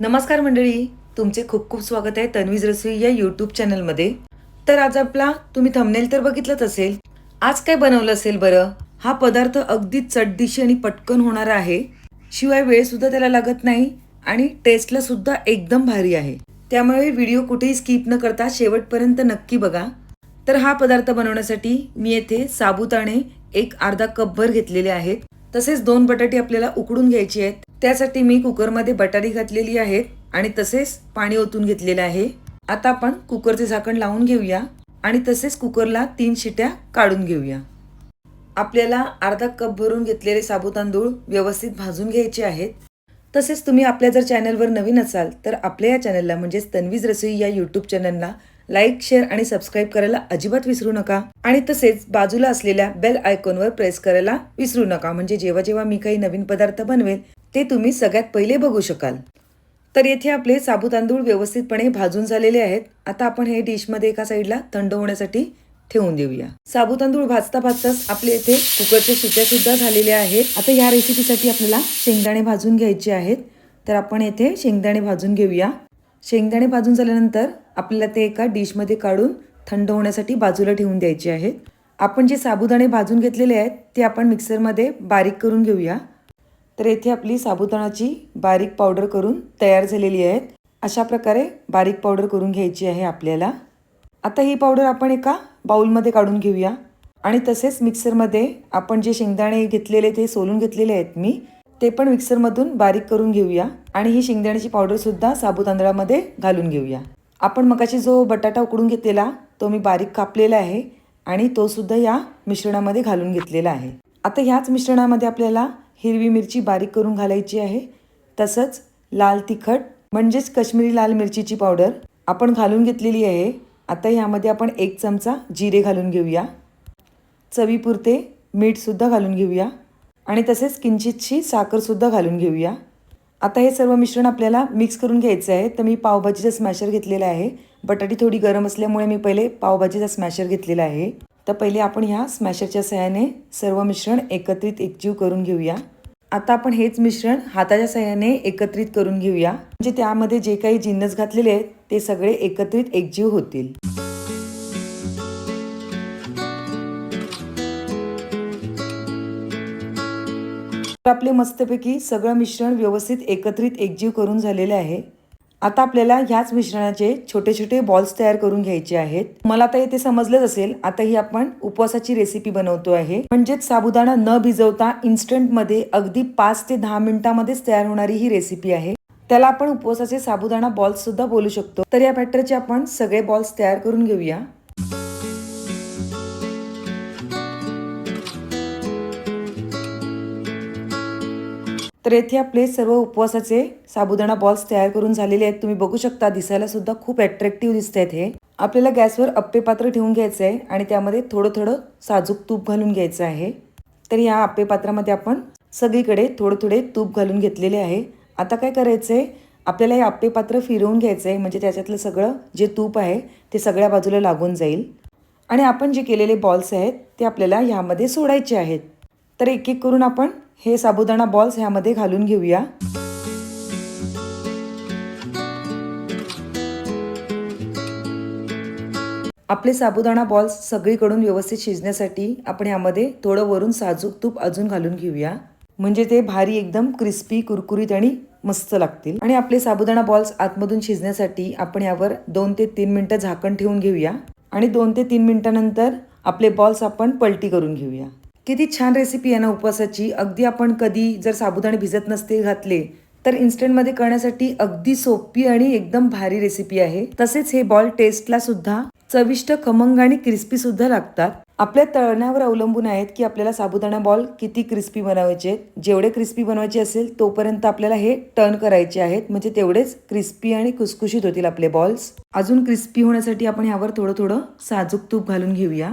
नमस्कार मंडळी तुमचे खूप खूप स्वागत आहे तन्वीज रसोई या यूट्यूब चॅनलमध्ये तर आज आपला तुम्ही थंबनेल तर बघितलंच असेल. आज काय बनवलं असेल बरं? हा पदार्थ अगदी चटदिशी आणि पटकन होणारा आहे. शिवाय वेळ सुद्धा त्याला लागत नाही आणि टेस्टला सुद्धा एकदम भारी आहे. त्यामुळे व्हिडिओ कुठेही स्किप न करता शेवटपर्यंत नक्की बघा. तर हा पदार्थ बनवण्यासाठी मी येथे साबुदाणे एक अर्धा कपभर घेतलेले आहेत. तसेच दोन बटाटे आपल्याला उकडून घ्यायचे आहेत. त्यासाठी मी कुकरमध्ये बटाटी घातलेली आहेत आणि तसेच पाणी ओतून घेतलेलं आहे. आता आपण कुकरचे झाकण लावून घेऊया आणि तसेच कुकरला तीन शिट्या काढून घेऊया. आपल्याला अर्धा कप भरून घेतलेले साबू तांदूळ व्यवस्थित भाजून घ्यायचे आहेत. तसेच तुम्ही आपल्या जर चॅनलवर नवीन असाल तर आपल्या या चॅनलला म्हणजेच तन्वीज रसोई या यूट्यूब चॅनलला लाईक शेअर आणि सबस्क्राईब करायला अजिबात विसरू नका. आणि तसेच बाजूला असलेल्या बेल आयकॉनवर प्रेस करायला विसरू नका. म्हणजे जेव्हा जेव्हा मी काही नवीन पदार्थ बनवेल ते तुम्ही सगळ्यात पहिले बघू शकाल. तर येथे आपले साबू तांदूळ व्यवस्थितपणे भाजून झालेले आहेत. आता आपण हे डिशमध्ये एका साईडला थंड होण्यासाठी ठेवून देऊया. साबू तांदूळ भाजता भाजताच आपले येथे कुकरच्या शिट्या सुद्धा झालेल्या आहेत. आता या रेसिपीसाठी आपल्याला शेंगदाणे भाजून घ्यायचे आहेत. तर आपण येथे शेंगदाणे भाजून घेऊया. शेंगदाणे भाजून झाल्यानंतर आपल्याला ते एका डिशमध्ये काढून थंड होण्यासाठी बाजूला ठेवून द्यायचे आहेत. आपण जे साबुदाणे भाजून घेतलेले आहेत ते आपण मिक्सरमध्ये बारीक करून घेऊया. तर येथे आपली साबुदाणाची बारीक पावडर करून तयार झालेली आहेत अशा प्रकारे बारीक पावडर करून घ्यायची आहे आपल्याला. आता ही पावडर आपण एका बाऊलमध्ये काढून घेऊया. आणि तसेच मिक्सरमध्ये आपण जे शेंगदाणे घेतलेले ते सोलून घेतलेले आहेत मी ते पण मिक्सरमधून बारीक करून घेऊया. आणि ही शेंगदाण्याची पावडरसुद्धा साबुतांदळामध्ये घालून घेऊया. आपण मगाशी जो बटाटा उकडून घेतलेला तो मी बारीक कापलेला आहे आणि तो सुद्धा या मिश्रणामध्ये घालून घेतलेला आहे. आता ह्याच मिश्रणामध्ये आपल्याला हिरवी मिरची बारीक करून घालायची आहे. तसंच लाल तिखट म्हणजेच कश्मीरी लाल मिरचीची पावडर आपण घालून घेतलेली आहे. आता ह्यामध्ये आपण एक चमचा जिरे घालून घेऊया. चवीपुरते मीठसुद्धा घालून घेऊया. आणि तसेच किंचितशी साखरसुद्धा घालून घेऊया. आता हे सर्व मिश्रण आपल्याला मिक्स करून घ्यायचं आहे. तर मी पावभाजीचा स्मॅशर घेतलेला आहे. बटाटी थोडी गरम असल्यामुळे मी पहिले पावभाजीचा स्मॅशर घेतलेला आहे. तर पहिले आपण ह्या स्मॅशरच्या सहाय्याने सर्व मिश्रण एकत्रित एकजीव करून घेऊया. आता आपण हेच मिश्रण हाताच्या सहाय्याने एकत्रित करून घेऊया. म्हणजे त्यामध्ये जे काही जिन्नस घातलेले आहेत ते सगळे एकत्रित एकजीव होतील. तर आपले मस्तपैकी सगळं मिश्रण व्यवस्थित एकत्रित एकजीव करून झालेले आहे. आता आपल्याला ह्याच मिश्रणाचे छोटे छोटे बॉल्स तयार करून घ्यायचे आहेत. मला आता इथे समजलंच असेल आता ही आपण उपवासाची रेसिपी बनवतो आहे. म्हणजेच साबुदाणा न भिजवता इन्स्टंटमध्ये अगदी पाच ते दहा मिनिटांमध्येच तयार होणारी ही रेसिपी आहे. त्याला आपण उपवासाचे साबुदाणा बॉल्स सुद्धा बोलू शकतो. तर या बॅटरचे आपण सगळे बॉल्स तयार करून घेऊया. तर येथे आपले सर्व उपवासाचे साबुदाणा बॉल्स तयार करून झालेले आहेत. तुम्ही बघू शकता दिसायला सुद्धा खूप अट्रॅक्टिव्ह दिसत आहेत हे. आपल्याला गॅसवर अप्पे पात्र ठेवून घ्यायचं आहे आणि त्यामध्ये थोडं थोडं साजूक तूप घालून घ्यायचं आहे. तर या अप्पे पात्रामध्ये आपण सगळीकडे थोडे थोडे तूप घालून घेतलेले आहे. आता काय करायचं आहे आपल्याला हे अप्पे पात्र फिरवून घ्यायचं आहे म्हणजे त्याच्यातलं सगळं जे तूप आहे ते सगळ्या बाजूला लागून जाईल. आणि आपण जे केलेले बॉल्स आहेत ते आपल्याला ह्यामध्ये सोडायचे आहेत. तर एक एक करून आपण हे साबुदाणा बॉल्स ह्यामध्ये घालून घेऊया. आपले साबुदाणा बॉल्स सगळीकडून व्यवस्थित शिजण्यासाठी आपण ह्यामध्ये थोडं वरून साजूक तूप अजून घालून घेऊया. म्हणजे ते भारी एकदम क्रिस्पी कुरकुरीत आणि मस्त लागतील. आणि आपले साबुदाणा बॉल्स आतमधून शिजण्यासाठी आपण यावर दोन ते तीन मिनटं झाकण ठेवून घेऊया. आणि दोन ते तीन मिनटानंतर आपले बॉल्स आपण पलटी करून घेऊया. किती छान रेसिपी आहे ना उपवासाची. अगदी आपण कधी जर साबुदाणे भिजत नसते घातले तर इन्स्टंटमध्ये करण्यासाठी अगदी सोपी आणि एकदम भारी रेसिपी आहे. तसेच हे बॉल टेस्टला सुद्धा चविष्ट खमंग आणि क्रिस्पी सुद्धा लागतात. आपल्या तळण्यावर अवलंबून आहेत की आपल्याला साबुदाणा बॉल किती क्रिस्पी बनवायचे आहेत. जेवढे क्रिस्पी बनवायचे असेल तोपर्यंत आपल्याला हे टर्न करायचे आहेत. म्हणजे तेवढेच क्रिस्पी आणि खुसखुशीत होतील आपले बॉल्स अजून क्रिस्पी होण्यासाठी आपण ह्यावर थोडं थोडं साजूक तूप घालून घेऊया.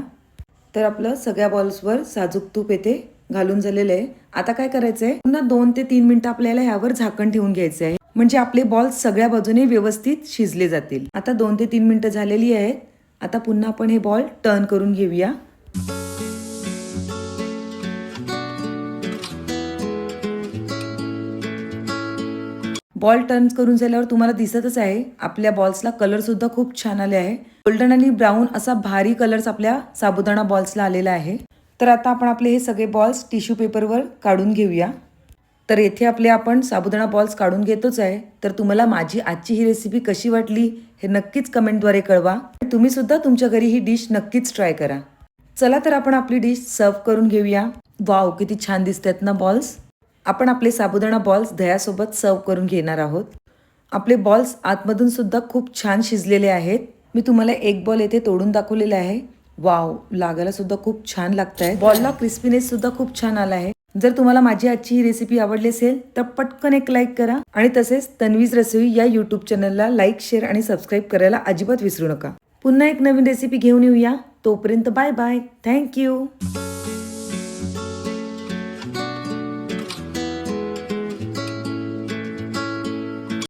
तर आपलं सगळ्या बॉल्सवर साजूक तूप येथे घालून झालेलं आहे. आता काय करायचं आहे पुन्हा दोन ते तीन मिनिटं आपल्याला ह्यावर झाकण ठेवून घ्यायचं आहे म्हणजे आपले बॉल्स सगळ्या बाजूने व्यवस्थित शिजले जातील. आता दोन ते तीन मिनिटं झालेली आहेत. आता पुन्हा आपण हे बॉल टर्न करून घेऊया. बॉल टर्न करून झाल्यावर तुम्हाला दिसतच आहे आपल्या बॉल्सला कलरसुद्धा खूप छान आले आहे. गोल्डन आणि ब्राऊन असा भारी कलर्स आपल्या साबुदाणा बॉल्सला आलेला आहे. तर आता आपण आपले हे सगळे बॉल्स टिश्यू पेपरवर काढून घेऊया. तर येथे आपले आपण साबुदाणा बॉल्स काढून घेतोच आहे. तर तुम्हाला माझी आजची ही रेसिपी कशी वाटली हे नक्कीच कमेंटद्वारे कळवा. तुम्ही सुद्धा तुमच्या घरी ही डिश नक्कीच ट्राय करा. चला तर आपण आपली डिश सर्व करून घेऊया. वाव किती छान दिसतात ना बॉल्स आपण आपले साबुदाणा बॉल्स दह्यासोबत सर्व करून घेणार आहोत. आपले बॉल्स आतमधून सुद्धा खूप छान शिजलेले आहेत. मी तुम्हाला एक बॉल येथे तोडून दाखवलेला आहे. वाव लागायला सुद्धा खूप छान लागत आहे बॉलला क्रिस्पीनेस सुद्धा खूप छान आला आहे. जर तुम्हाला माझी आजची ही रेसिपी आवडली असेल तर पटकन एक लाईक करा. आणि तसेच तन्वीज रसोई या यूट्यूब चॅनलला लाईक शेअर आणि सबस्क्राईब करायला अजिबात विसरू नका. पुन्हा एक नवीन रेसिपी घेऊन येऊया. तोपर्यंत बाय बाय थँक्यू